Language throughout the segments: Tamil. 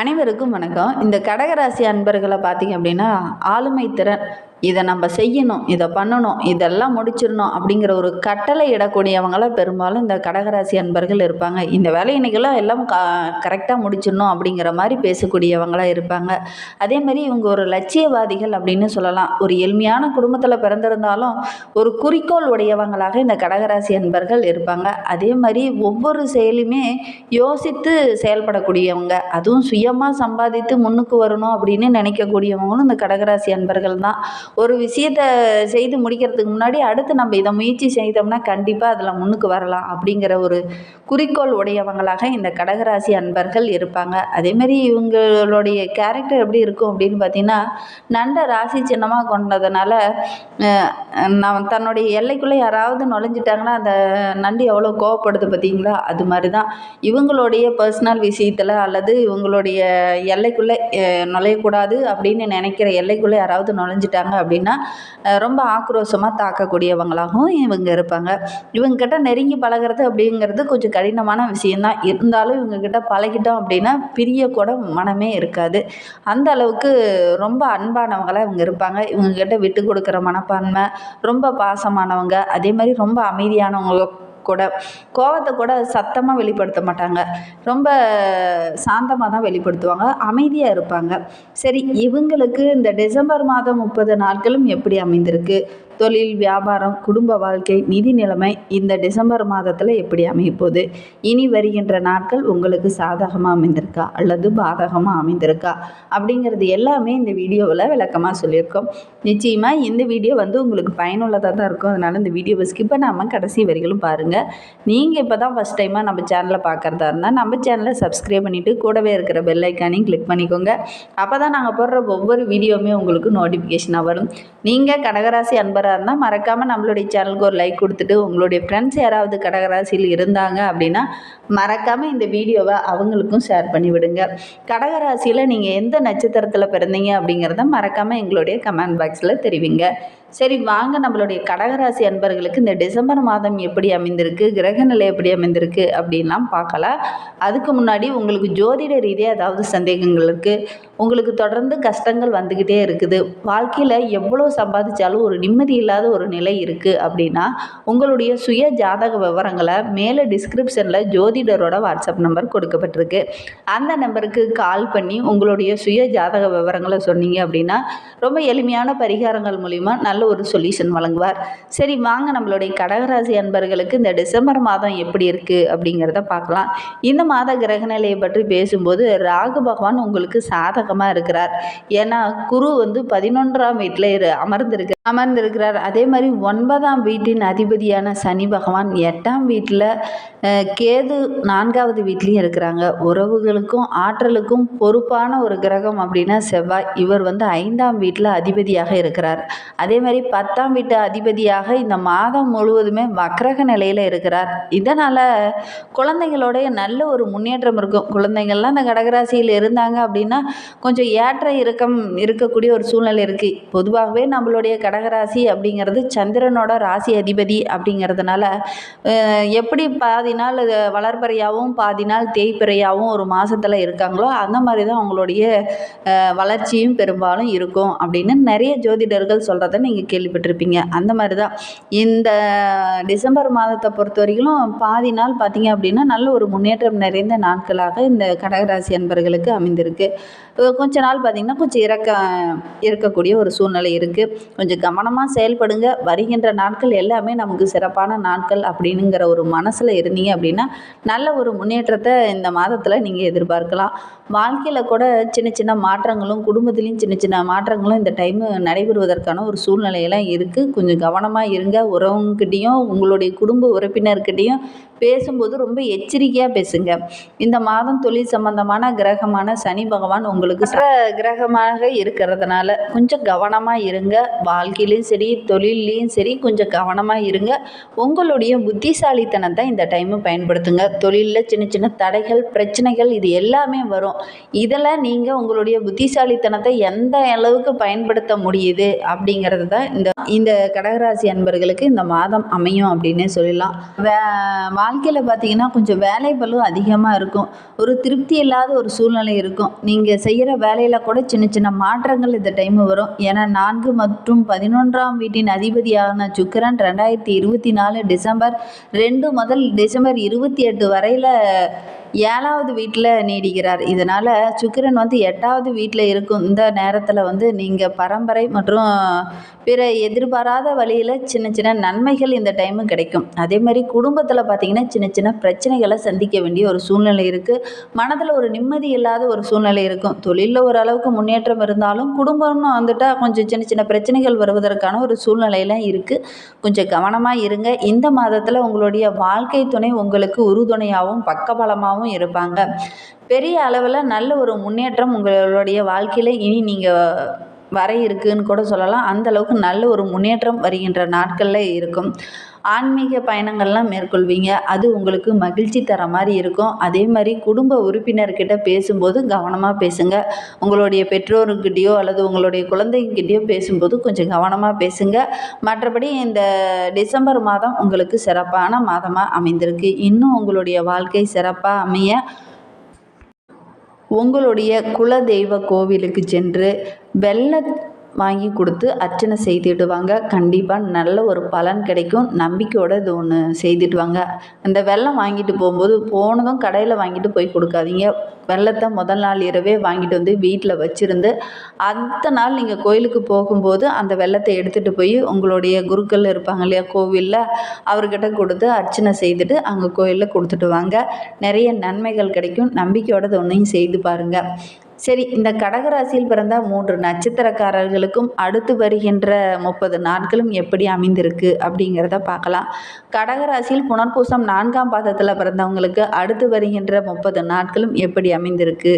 அனைவருக்கும் வணக்கம். இந்த கடகராசி அன்பர்களை பார்த்தீங்க அப்படின்னா ஆளுமை திறன் இதை நம்ம செய்யணும் இதை பண்ணணும் இதெல்லாம் முடிச்சிடணும் அப்படிங்கிற ஒரு கட்டளை இடக்கூடியவங்களாம் பெரும்பாலும் இந்த கடகராசி அன்பர்கள் இருப்பாங்க. இந்த வேலையினைக்கெல்லாம் எல்லாம் க கரெக்டாக முடிச்சிடணும் அப்படிங்கிற மாதிரி பேசக்கூடியவங்களாக இருப்பாங்க. அதே மாதிரி இவங்க ஒரு லட்சியவாதிகள் அப்படின்னு சொல்லலாம். ஒரு எளிமையான குடும்பத்தில் பிறந்திருந்தாலும் ஒரு குறிக்கோள் உடையவங்களாக இந்த கடகராசி அன்பர்கள் இருப்பாங்க. அதே மாதிரி ஒவ்வொரு செயலுமே யோசித்து செயல்படக்கூடியவங்க. அதுவும் சுயமாக சம்பாதித்து முன்னுக்கு வரணும் அப்படின்னு நினைக்கக்கூடியவங்களும் இந்த கடகராசி அன்பர்கள் தான். ஒரு விஷயத்தை செய்து முடிக்கிறதுக்கு முன்னாடி அடுத்து நம்ம இதை முயற்சி செய்தோம்னா கண்டிப்பாக அதில் முன்னுக்கு வரலாம் அப்படிங்கிற ஒரு குறிக்கோள் உடையவங்களாக இந்த கடகராசி அன்பர்கள் இருப்பாங்க. அதேமாரி இவங்களுடைய கேரக்டர் எப்படி இருக்கும் அப்படின்னு பார்த்தீங்கன்னா நண்டை ராசி சின்னமாக கொண்டதுனால நான் தன்னுடைய எல்லைக்குள்ளே யாராவது நுழைஞ்சிட்டாங்கன்னா அந்த நண்டு எவ்வளோ கோவப்படுது பார்த்தீங்களா? அது மாதிரி தான் இவங்களுடைய பர்சனல் விஷயத்தில் அல்லது இவங்களுடைய எல்லைக்குள்ளே நுழையக்கூடாது அப்படின்னு நினைக்கிற எல்லைக்குள்ளே யாராவது நுழைஞ்சிட்டாங்க அப்படின்னா ரொம்ப ஆக்ரோஷமாக தாக்கக்கூடியவங்களாகவும் இவங்க இருப்பாங்க. இவங்ககிட்ட நெருங்கி பழகிறது அப்படிங்கிறது கொஞ்சம் கடினமான விஷயந்தான் இருந்தாலும் இவங்கக்கிட்ட பழகிட்டோம் அப்படின்னா பிரியக்கூட மனமே இருக்காது. அந்த அளவுக்கு ரொம்ப அன்பானவங்களாக இவங்க இருப்பாங்க. இவங்கக்கிட்ட விட்டு கொடுக்குற மனப்பான்மை ரொம்ப பாசமானவங்க அதே மாதிரி ரொம்ப அமைதியானவங்க கூட. கோவத்தை கூட சத்தமாக வெளிப்படுத்த மாட்டாங்க. ரொம்ப சாந்தமாக தான் வெளிப்படுத்துவாங்க. அமைதியாக இருப்பாங்க. சரி இவங்களுக்கு இந்த டிசம்பர் மாதம் முப்பது நாட்களும் எப்படி அமைந்திருக்கு? தொழில் வியாபாரம் குடும்ப வாழ்க்கை நிதி நிலைமை இந்த டிசம்பர் மாதத்தில் எப்படி அமையப்போகுது இனி வருகின்ற நாட்கள் உங்களுக்கு சாதகமாக அமைந்திருக்கா? அல்லது பாதகமாக அமைந்திருக்கா? அப்படிங்கிறது எல்லாமே இந்த வீடியோவில் விளக்கமாக சொல்லியிருக்கோம். நிச்சயமாக இந்த வீடியோ வந்து உங்களுக்கு பயனுள்ளதாக தான் இருக்கும். அதனால் இந்த வீடியோவை ஸ்கிப் பண்ணாமல் கடைசி வரிகளும் பாருங்கள் நீங்கள் இப்போ தான் ஃபஸ்ட் டைமாக நம்ம சேனலை பார்க்குறதா இருந்தால் நம்ம சேனலை சப்ஸ்கிரைப் பண்ணிவிட்டு கூடவே இருக்கிற பெல் ஐக்கானையும் கிளிக் பண்ணிக்கோங்க. அப்போ தான் நாங்கள் போடுற ஒவ்வொரு வீடியோவுமே உங்களுக்கு நோட்டிஃபிகேஷனாக வரும். நீங்கள் கடகராசி அன்பராக இருந்தால் மறக்காமல் நம்மளுடைய சேனலுக்கு ஒரு லைக் கொடுத்துட்டு உங்களுடைய ஃப்ரெண்ட்ஸ் யாராவது கடகராசியில் இருந்தாங்க அப்படின்னா மறக்காமல் இந்த வீடியோவை அவங்களுக்கும் ஷேர் பண்ணி விடுங்க. கடகராசியில் நீங்கள் எந்த நட்சத்திரத்தில் பிறந்தீங்க அப்படிங்கிறத மறக்காமல் எங்களுடைய கமெண்ட் பாக்ஸில் தெரிவிங்க. சரி வாங்க. நம்மளுடைய கடகராசி அன்பர்களுக்கு இந்த டிசம்பர் மாதம் எப்படி அமைந்திருக்கு கிரக நிலை எப்படி அமைந்திருக்கு அப்படின்லாம் பார்க்கலாம். அதுக்கு முன்னாடி உங்களுக்கு ஜோதிட ரீதியாக ஏதாவது சந்தேகங்கள் இருக்குது உங்களுக்கு தொடர்ந்து கஷ்டங்கள் வந்துக்கிட்டே இருக்குது. வாழ்க்கையில் எவ்வளோ சம்பாதிச்சாலும் ஒரு நிம்மதி இல்லாத ஒரு நிலை இருக்குது அப்படின்னா உங்களுடைய சுய ஜாதக விவரங்களை மேலே டிஸ்கிரிப்ஷனில் ஜோதிடரோட வாட்ஸ்அப் நம்பர் கொடுக்கப்பட்டிருக்கு. அந்த நம்பருக்கு கால் பண்ணி உங்களுடைய சுய ஜாதக விவரங்களை சொன்னீங்க அப்படின்னா ரொம்ப எளிமையான பரிகாரங்கள் மூலிமா நல்ல ஒரு சொல்யூஷன் வழங்குவார். சரி வாங்க நம்மளுடைய கடகராசி அன்பர்களுக்கு இந்த டிசம்பர் மாதம் எப்படி இருக்குது அப்படிங்கிறத பார்க்கலாம். இந்த மாத கிரக நிலையை பற்றி பேசும்போது ராகு பகவான் உங்களுக்கு சாதகமாக இருக்கிறார். ஏன்னா குரு வந்து பதினொன்றாம் வீட்டில் இரு அமர்ந்திருக்கு அமர்ந்திருக்கிறார். அதே மாதிரி ஒன்பதாம் வீட்டின் அதிபதியான சனி பகவான் எட்டாம் வீட்டில் கேது நான்காவது வீட்லேயும் இருக்கிறாங்க. உறவுகளுக்கும் ஆற்றலுக்கும் பொறுப்பான ஒரு கிரகம் அப்படின்னா செவ்வாய். இவர் வந்து ஐந்தாம் வீட்டில் அதிபதியாக இருக்கிறார். அதே மாதிரி பத்தாம் வீட்டு அதிபதியாக இந்த மாதம் முழுவதுமே வக்ரக நிலையில் இருக்கிறார். இதனால் குழந்தைங்களுடைய நல்ல ஒரு முன்னேற்றம் இருக்கும். குழந்தைங்கள்லாம் அந்த கடகராசியில் இருந்தாங்க அப்படின்னா கொஞ்சம் ஏற்ற இறக்கம் இருக்கக்கூடிய ஒரு சூழ்நிலை இருக்குது பொதுவாகவே நம்மளுடைய கடகராசி அப்படிங்கிறது சந்திரனோட ராசி அதிபதி அப்படிங்கிறதுனால எப்படி பாதி நாள் வளர்ப்பறையாகவும் பாதி நாள் தேய்ப்பறையாகவும் ஒரு மாதத்தில் இருக்காங்களோ அந்த மாதிரி தான் அவங்களுடைய வளர்ச்சியும் பெரும்பாலும் இருக்கும் அப்படின்னு நிறைய ஜோதிடர்கள் சொல்கிறத நீங்கள் கேள்விப்பட்டிருப்பீங்க. அந்த மாதிரி தான் இந்த டிசம்பர் மாதத்தை பொறுத்த வரைக்கும் பாதி நாள் பார்த்தீங்க அப்படின்னா நல்ல ஒரு முன்னேற்றம் நிறைந்த நாட்களாக இந்த கடகராசி அன்பர்களுக்கு அமைந்திருக்கு. கொஞ்ச நாள் பார்த்திங்கன்னா கொஞ்சம் இறக்க இருக்கக்கூடிய ஒரு சூழ்நிலை இருக்குது கொஞ்சம் கவனமாக செயல்படுங்க. வருகின்ற நாட்கள் எல்லாமே நமக்கு சிறப்பான நாட்கள் அப்படிங்கிற ஒரு மனசில் இருந்தீங்க அப்படின்னா நல்ல ஒரு முன்னேற்றத்தை இந்த மாதத்தில் நீங்கள் எதிர்பார்க்கலாம். வாழ்க்கையில் கூட சின்ன சின்ன மாற்றங்களும் குடும்பத்துலேயும் சின்ன சின்ன மாற்றங்களும் இந்த டைமு நடைபெறுவதற்கான ஒரு சூழ்நிலை சூழ்நிலையெல்லாம் இருக்குது கொஞ்சம் கவனமாக இருங்க. உறவுங்கிட்டேயும் உங்களுடைய குடும்ப உறுப்பினர்கிட்டேயும் பேசும்போது ரொம்ப எச்சரிக்கையாக பேசுங்க. இந்த மாதம் தொழில் சம்பந்தமான கிரகமான சனி பகவான் உங்களுக்கு ச- கிரகமாக இருக்கிறதுனால கொஞ்சம் கவனமாக இருங்க. வாழ்க்கையிலையும் சரி தொழில்லையும் சரி கொஞ்சம் கவனமாக இருங்க. உங்களுடைய புத்திசாலித்தனத்தை இந்த டைமு பயன்படுத்துங்க. தொழிலில் சின்ன சின்ன தடைகள் பிரச்சனைகள் இது எல்லாமே வரும். இதில் நீங்கள் உங்களுடைய புத்திசாலித்தனத்தை எந்த அளவுக்கு பயன்படுத்த முடியுது அப்படிங்கிறது தான் இந்த இந்த கடகராசி அன்பர்களுக்கு இந்த மாதம் அமையும் அப்படின்னே சொல்லலாம். வே- வாழ்க்கையில் பார்த்தீங்கன்னா கொஞ்சம் வேலை பளு அதிகமாக இருக்கும். ஒரு திருப்தி இல்லாத ஒரு சூழ்நிலை இருக்கும். நீங்கள் செய்கிற வேலையில் கூட சின்ன சின்ன மாற்றங்கள் இந்த டைம் வரும். ஏன்னா நான்கு மற்றும் பதினொன்றாம் வீட்டின் அதிபதியான சுக்கிரன் ரெண்டாயிரத்தி இருபத்தி நாலு டிசம்பர் ரெண்டு முதல் டிசம்பர் இருபத்தி எட்டு வரையில் ஏழாவது வீட்டில் நீடிக்கிறார். இதனால் சுக்கிரன் வந்து எட்டாவது வீட்டில் இருக்கும். இந்த நேரத்தில் வந்து நீங்கள் பரம்பரை மற்றும் பிற எதிர்பாராத வழியில் சின்ன சின்ன நன்மைகள் இந்த டைமு கிடைக்கும். அதே மாதிரி குடும்பத்தில் பார்த்தீங்கன்னா சின்ன சின்ன பிரச்சனைகளை சந்திக்க வேண்டிய ஒரு சூழ்நிலை இருக்குது மனதில் ஒரு நிம்மதி இல்லாத ஒரு சூழ்நிலை இருக்கும். தொழிலில் ஓரளவுக்கு முன்னேற்றம் இருந்தாலும் குடும்பம்னு வந்துட்டால் கொஞ்சம் சின்ன சின்ன பிரச்சனைகள் வருவதற்கான ஒரு சூழ்நிலையெல்லாம் இருக்குது கொஞ்சம் கவனமாக இருங்க. இந்த மாதத்தில் உங்களுடைய வாழ்க்கை துணை உங்களுக்கு உறுதுணையாகவும் பக்கபலமாகவும் இருப்பாங்க. பெரிய அளவில் நல்ல ஒரு முன்னேற்றம் உங்களுடைய வாழ்க்கையில் இனி நீங்கள் வர இருக்குன்னு கூட சொல்லலாம். அந்த அளவுக்கு நல்ல ஒரு முன்னேற்றம் வருகின்ற நாட்களில் இருக்கும். ஆன்மீக பயணங்கள்லாம் மேற்கொள்வீங்க. அது உங்களுக்கு மகிழ்ச்சி தர மாதிரி இருக்கும். அதே மாதிரி குடும்ப உறுப்பினர்கிட்ட பேசும்போது கவனமாக பேசுங்க. உங்களுடைய பெற்றோருக்கிட்டேயோ அல்லது உங்களுடைய குழந்தைங்கிட்டயோ பேசும்போது கொஞ்சம் கவனமாக பேசுங்க. மற்றபடி இந்த டிசம்பர் மாதம் உங்களுக்கு சிறப்பான மாதமாக அமைந்திருக்கு. இன்னும் உங்களுடைய வாழ்க்கை சிறப்பாக அமைய உங்களுடைய குலதெய்வ கோவிலுக்கு சென்று வெள்ள வாங்கி கொடுத்து அர்ச்சனை செய்துட்டு வாங்க. கண்டிப்பாக நல்ல ஒரு பலன் கிடைக்கும். நம்பிக்கையோடு இது ஒன்று செய்துட்டு வாங்க. அந்த வெள்ளம் வாங்கிட்டு போகும்போது போனதும் கடையில் வாங்கிட்டு போய் கொடுக்காதீங்க. வெள்ளத்தை முதல் நாள் இரவே வாங்கிட்டு வந்து வீட்டில் வச்சுருந்து அடுத்த நாள் நீங்கள் கோயிலுக்கு போகும்போது அந்த வெள்ளத்தை எடுத்துகிட்டு போய் உங்களுடைய குருக்கள் இருப்பாங்க இல்லையா கோவிலில் அவர்கிட்ட கொடுத்து அர்ச்சனை செய்துட்டு அங்கே கோயிலில் கொடுத்துட்டு வாங்க. நிறைய நன்மைகள் கிடைக்கும். நம்பிக்கையோட இது ஒன்றையும் செய்து பாருங்கள் சரி இந்த கடகராசியில் பிறந்த மூன்று நட்சத்திரக்காரர்களுக்கும் அடுத்து வருகின்ற முப்பது நாட்களும் எப்படி அமைந்திருக்கு அப்படிங்கிறத பார்க்கலாம். கடகராசியில் புனர்பூசம் நான்காம் பாதத்தில் பிறந்தவங்களுக்கு அடுத்து வருகின்ற முப்பது நாட்களும் எப்படி அமைந்திருக்கு?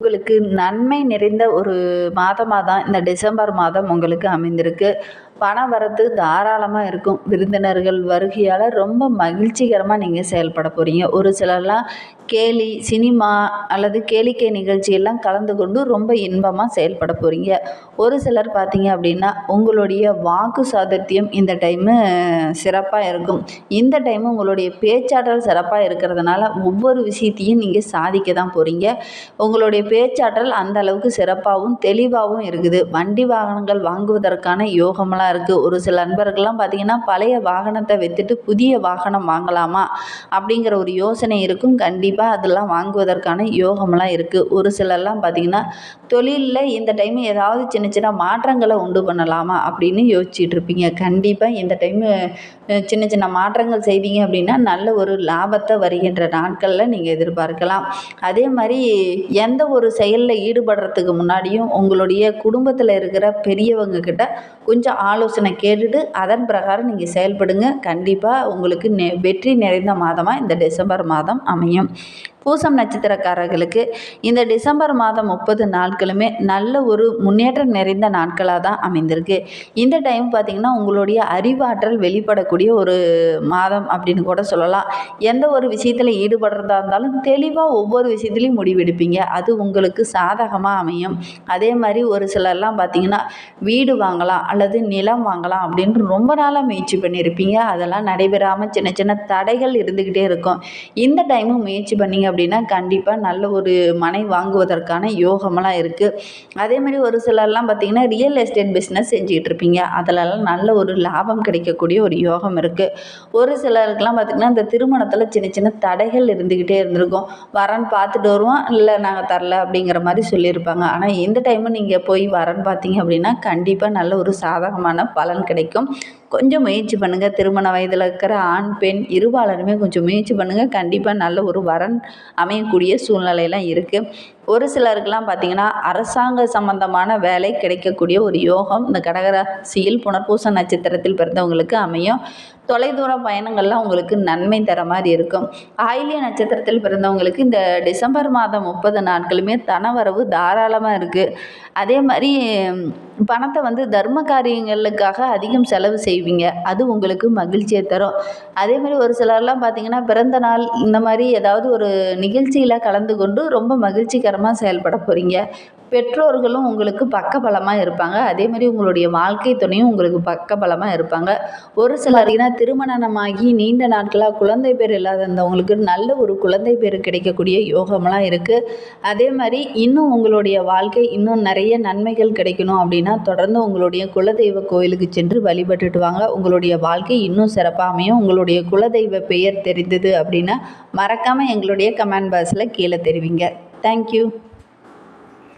உங்களுக்கு நன்மை நிறைந்த ஒரு மாதமாக தான் இந்த டிசம்பர் மாதம் உங்களுக்கு அமைந்திருக்கு. பண வரத்து தாராளமாக இருக்கும். விருந்தினர்கள் வருகையால் ரொம்ப மகிழ்ச்சிகரமாக நீங்கள் செயல்பட போகிறீங்க ஒரு சிலர்லாம் கேலி சினிமா அல்லது கேளிக்கை நிகழ்ச்சியெல்லாம் கலந்து கொண்டு ரொம்ப இன்பமாக செயல்பட போகிறீங்க ஒரு சிலர் பார்த்தீங்க அப்படின்னா உங்களுடைய வாக்கு சாதத்தியம் இந்த டைமு சிறப்பாக இருக்கும். இந்த டைமு உங்களுடைய பேச்சாற்றல் சிறப்பாக இருக்கிறதுனால ஒவ்வொரு விஷயத்தையும் நீங்கள் சாதிக்க தான் போகிறீங்க உங்களுடைய பேச்சாற்றல் அந்த அளவுக்கு சிறப்பாகவும் தெளிவாகவும் இருக்குது. வண்டி வாகனங்கள் வாங்குவதற்கான யோகமெல்லாம் இருக்குது ஒரு சில நண்பர்கள்லாம் பார்த்திங்கன்னா பழைய வாகனத்தை விற்றுட்டு புதிய வாகனம் வாங்கலாமா? அப்படிங்கிற ஒரு யோசனை இருக்கும். கண்டிப்பாக அதெல்லாம் வாங்குவதற்கான யோகமெல்லாம் இருக்குது ஒரு சிலர்லாம் பார்த்திங்கன்னா தொழிலில் இந்த டைம் ஏதாவது சின்ன சின்ன மாற்றங்களை உண்டு பண்ணலாமா? அப்படின்னு யோசிச்சுட்டு இருப்பீங்க. கண்டிப்பாக இந்த டைமு சின்ன சின்ன மாற்றங்கள் செய்தீங்க அப்படின்னா நல்ல ஒரு லாபத்தை வருகின்ற நாட்களில் நீங்கள் எதிர்பார்க்கலாம். அதே மாதிரி எந்த ஒரு செயலில் ஈடுபடுறதுக்கு முன்னாடியும் உங்களுடைய குடும்பத்தில் இருக்கிற பெரியவங்க கிட்ட கொஞ்சம் ஆலோசனை கேட்டுட்டு அதன் பிரகாரம் நீங்கள் செயல்படுங்க. கண்டிப்பாக உங்களுக்கு நெ வெற்றி நிறைந்த மாதமாக இந்த டிசம்பர் மாதம் அமையும். பூசம் நட்சத்திரக்காரர்களுக்கு இந்த டிசம்பர் மாதம் முப்பது நாட்களுமே நல்ல ஒரு முன்னேற்றம் நிறைந்த நாட்களாக தான் அமைந்திருக்கு. இந்த டைம் பார்த்திங்கன்னா உங்களுடைய அறிவாற்றல் வெளிப்படக்கூடிய ஒரு மாதம் அப்படின்னு கூட சொல்லலாம். எந்த ஒரு விஷயத்தில் ஈடுபடுறதா இருந்தாலும் தெளிவாக ஒவ்வொரு விஷயத்துலையும் முடிவெடுப்பீங்க. அது உங்களுக்கு சாதகமாக அமையும். அதே மாதிரி ஒரு சிலர்லாம் பார்த்திங்கன்னா வீடு வாங்கலாம் அல்லது நிலம் வாங்கலாம் அப்படின்னு ரொம்ப நாளாக முயற்சி பண்ணியிருப்பீங்க. அதெல்லாம் நடைபெறாமல் சின்ன சின்ன தடைகள் இருந்துக்கிட்டே இருக்கும். இந்த டைமும் முயற்சி பண்ணிங்க அப்படின்னா கண்டிப்பாக நல்ல ஒரு மனை வாங்குவதற்கான யோகமெல்லாம் இருக்குது அதே மாதிரி ஒரு சிலர்லாம் பார்த்திங்கன்னா ரியல் எஸ்டேட் பிஸ்னஸ் செஞ்சுக்கிட்டு இருப்பீங்க. அதிலலாம் நல்ல ஒரு லாபம் கிடைக்கக்கூடிய ஒரு யோகம் இருக்குது ஒரு சிலருக்குலாம் பார்த்திங்கன்னா இந்த திருமணத்தில் சின்ன சின்ன தடைகள் இருந்துக்கிட்டே இருந்திருக்கும். வரன் பார்த்துட்டு வருவோம் இல்லை நாங்கள் தரல அப்படிங்கிற மாதிரி சொல்லியிருப்பாங்க. ஆனால் இந்த டைமும் நீங்கள் போய் வரன் பார்த்தீங்க அப்படின்னா கண்டிப்பாக நல்ல ஒரு சாதகமான பலன் கிடைக்கும். கொஞ்சம் முயற்சி பண்ணுங்கள் திருமண வயதில் இருக்கிற ஆண் பெண் இருபாலருமே கொஞ்சம் முயற்சி பண்ணுங்கள் கண்டிப்பாக நல்ல ஒரு வரன் அமையக்கூடிய சூழ்நிலையெல்லாம் இருக்குது ஒரு சிலருக்கெல்லாம் பார்த்திங்கன்னா அரசாங்க சம்பந்தமான வேலை கிடைக்கக்கூடிய ஒரு யோகம் இந்த கடகராசியில் புனர்பூச நட்சத்திரத்தில் பிறந்தவங்களுக்கு அமையும். தொலைதூர பயணங்கள்லாம் உங்களுக்கு நன்மை தர மாதிரி இருக்கும். ஆயிலிய நட்சத்திரத்தில் பிறந்தவங்களுக்கு இந்த டிசம்பர் மாதம் முப்பது நாட்களுமே தனவரவு தாராளமாக இருக்குது அதே மாதிரி பணத்தை வந்து தர்ம காரியங்களுக்காக அதிகம் செலவு செய்வீங்க. அது உங்களுக்கு மகிழ்ச்சியை தரும். அதே மாதிரி ஒரு சிலர்லாம் பார்த்திங்கன்னா பிறந்த நாள் இந்த மாதிரி ஏதாவது ஒரு நிகழ்ச்சியில் கலந்து கொண்டு ரொம்ப மகிழ்ச்சிகரமாக செயல்பட போகிறீங்க பெற்றோர்களும் உங்களுக்கு பக்கபலமாக இருப்பாங்க. அதே மாதிரி உங்களுடைய வாழ்க்கை துணையும் உங்களுக்கு பக்கபலமாக இருப்பாங்க. ஒரு சிலர்னா திருமணமாகி நீண்ட நாட்களாக குழந்தை பேர் இல்லாதவங்களுக்கு நல்ல ஒரு குழந்தை பேர் கிடைக்கக்கூடிய யோகம்லாம் இருக்குது அதே மாதிரி இன்னும் உங்களுடைய வாழ்க்கை இன்னும் நிறைய நன்மைகள் கிடைக்கணும் அப்படின்னா தொடர்ந்து உங்களுடைய குலதெய்வ கோயிலுக்கு சென்று வழிபட்டுட்டு வாங்க. உங்களுடைய வாழ்க்கை இன்னும் சிறப்பாக அமையும். உங்களுடைய குலதெய்வ பெயர் தெரிந்தது அப்படின்னா மறக்காமல் எங்களுடைய கமெண்ட் பாக்ஸில் கீழே தெரிவிங்க. தேங்க்யூ